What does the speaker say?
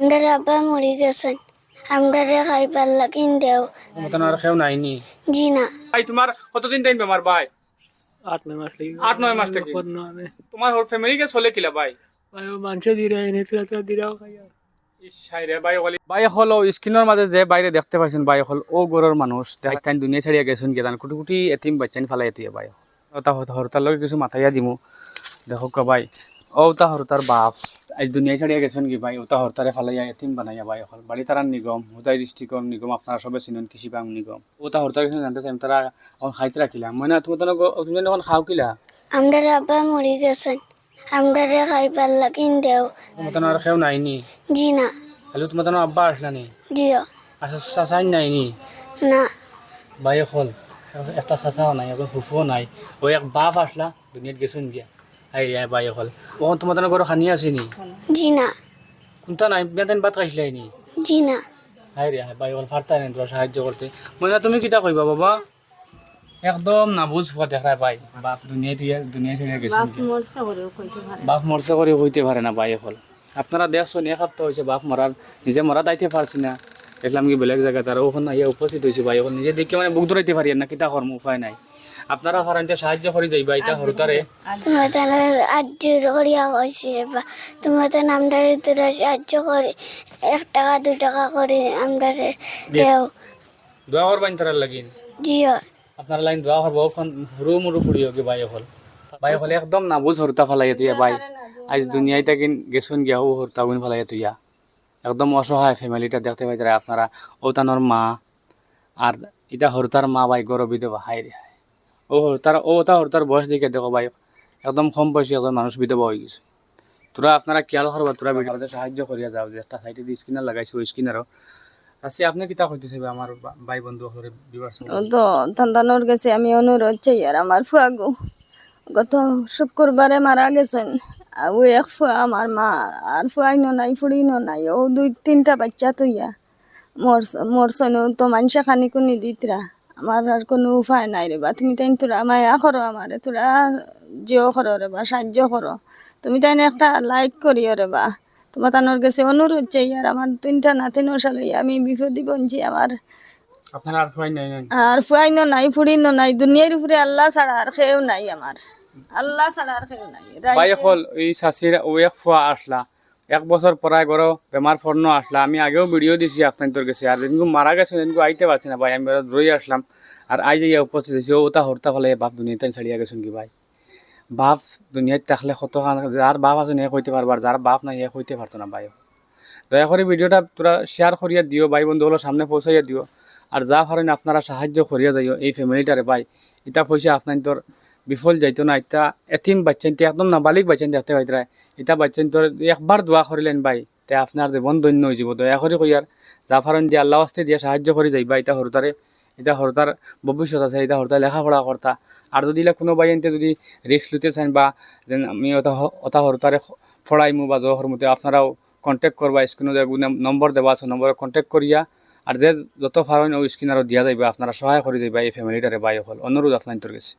আমরা আব্বা মরি গেছেন। আমরা খাইবার লাগিন দেও মতন আর খেও নাইনি জি না। ভাই তোমার কতদিন টাইম বেমার ভাই? আট নয় মাস লাগি আট নয় মাস থেকে? তোমার হোল ফ্যামিলি কে চলে কিলা ভাই? ভাই ও মাংস দিরা এনে তুলা তুলা দিরাও খাই আর ইসাইরে বাই হলি স্ক্রিনের মাঝে যে বাইরে দেখতে পাইছেন বাই হল ও গরর মানুষ তাই দুনিয়া ছাড়িয়া গেছেন গেদান কুটি কুটি এতিম বাচ্চানি ফালাই এতিয়ে বাই ওটা হরতার লগে কিছু মাথাইয়া দিমু দেখো কা ভাই। ও তা হরতার বাপ। আজ দুনিয়া ছাড়িয়া গেছেন কি ভাই? ওটা হরতারে ফালাইয়া এতিম বানাইয়া বাই হল বাড়ি তারার নিগম হুদাই ডিস্ট্রিক্টর নিগম আপনারা সবে চিনেন কৃষি বাং নিগম ওটা হরতার জানতে চাই তারা খাইতে রাখিলা মই না তুমি তো তুমি যখন খাও কিলা? আমরা আব্বা মরি গেছেন। আমরা খাইবার লাগিন দেও মতন আর খেও নাইনি জি না। হ্যালো তোমার তো আব্বা আসলানি জিও আচ্ছা চাচাই নাইনি না? ভাই হল একটা চাচাও নাই এখন ফুফুও নাই। ও এক বাপ আসলা দুনিয়াত গেছুন গিয়া। আই আই বাই হল ও তোমার তো ঘর খানি আছে নি জি না। কোনটা নাই? বেতেন বাত খাইছিলাই নি জি না। হাই রে হাই বাই হল ফারতা নেই তোরা সাহায্য করতে মই না তুমি কিটা কইবা বাবা? একদম না বুঝ ফুয়া দেখা ভাই বাপ দুনিয়ায় তুই দুনিয়া ছেড়ে গেছেন বাপ মরছে করে হইতে পারে না ভাই হল আপনারা দেখছেন এক সপ্তাহ হয়েছে বাপ মরার নিজে মরা দাইতে পারছি না। দেখলাম কি বেলেগ জায়গায় তারা ওখানে ইয়ে উপস্থিত হয়েছে ভাই এখন নিজে দেখে মানে বুক ধরাইতে পারি না কিতা কর্ম উপায় নাই। আপনারা ফারান্তে সাহায্য করে যাইবা এটা হরতারে তোমার তো আর্য করিয়া কইছে তোমার তো আমরা তোরা সাহায্য করে এক টাকা দু টাকা করে আমরা দেও। দোয়া করবাইন তারা লাগিন জিও আপনার লাইন দোয়া করব ওখান হুরু মুরু ফুড়িও কি বাই হল বাই হল একদম না বুঝ হরতা ফালাই তুইয়া বাই আজ দুনিয়ায় তাকিন গেছুন গিয়া ও হরতা গুন ফালাই তুইয়া একদম অসহায় ফ্যামিলিটা দেখতে পাই তারা আপনারা ওতানোর মা, আর এটা হরতার মা ভাই, গরব বিধবা হাই রে হাই ও হরতার, ও ওটা হরতার বয়স দিকে দেখো ভাই, একদম কম বয়সী একজন মানুষ বিধবা হয়ে গেছে। তোরা আপনারা খেয়াল করবা, তোরা ভিডিওতে সাহায্য করিয়া যাও, যে একটা সাইডে দিয়ে স্ক্রিনার লাগাইছো স্ক্রিনারও আচ্ছা আপনি কিতা কইতেছে আমার বা- ভাই বন্ধু বিবার ও তো থান্দানোর গেছে আমি অনুরোধ চাই, আর আমার ফুয়াগু, গত শুক্রবারে মারা গেছেন। আর ও এক ফুয়া আমার মা আর ফুয়াইনো নাই ফুড়িনো নাই ও দুই তিনটা বাচ্চা তৈয়া মোর মোরছন তো মানুষে খানি কুনি দিতরা। আমার আর কোনো উপায় নাই রে বা তুমি তাই তোরা মায়া করো আমারে তোরা জিও করো রে বা সাহায্য করো। তুমি তাই একটা লাইক করিও রে বা। তোমার তানোর গেছে অনুরোধ চাই আর আমার তিনটা নাতিনো সালই আমি বিপদি বঞ্চি আমার। আর ফাইন নাই? ফুয়াইনো নাই দুনিয়ার উপরে আল্লাহ ছাড়া আর কেউ নাই আমার। আল্লাহ ভাই হল এই শাশির ও এক ফুয়া আসলা। এক বছর পরায় গরো বেমার ফর্ন আসলা। আমি আগেও ভিডিও দিছি আপনার তোর গেছে আর যেদিন মারা গেছে সেদিন আইতে পারছি না, ভাই। আমি রই আসলাম। আর আই যে ইয়া উপস্থিত হয়েছে ওটা হরতা ফলে বাপ দুনিয়াতে ছাড়িয়া গেছেন কি, ভাই? বাপ দুনিয়াত থাকলে কত যার বাপ আছে এক হইতে পারবার যার বাপ নাই এক হইতে পারতো না, ভাই। দয়া করে ভিডিওটা তোরা শেয়ার করিয়া দিও ভাই বন্ধু হলো সামনে পৌঁছাইয়া দিও আর যা পারেন আপনারা সাহায্য করিয়া যাইও এই ফ্যামিলিটারে ভাই। ইটা পয়সা আপনার তোর বিফল যাইতো না ইটা এতিম বাচ্চাইতে একদম নাবালিক বাচ্চাইন দেখতে পাইতরা ইটা বাচ্চাইন তোর একবার দোয়া করিলেন ভাই, তে আপনার জীবন দৈন্য হয়ে যাব। দয়া করে কইয়ার যা পারেন দিয়ে, আল্লাহ আস্তে দিয়ে সাহায্য করে যাইবা এটা হরতারে এটা হরতার ভবিষ্যৎ আছে এটা হরতার লেখাপড়া করতা আর যদি কোনো ভাই এনতে যদি রিস্ক লইতে চান বা যেন আমি ওটা ওটা হরতারে ফড়াইমু বা জহর মতে আপনারাও কন্ট্যাক্ট করবা স্ক্রিনে নম্বর দেওয়া আছে নম্বরে কন্ট্যাক্ট করিয়া আর যে যত পারেন ওই স্ক্রিনারও দিয়া যাইবা আপনারা সহায় করে যাইবা এই ফ্যামিলিটারে বাই হল অনুরোধ আপনার তোর কাছে।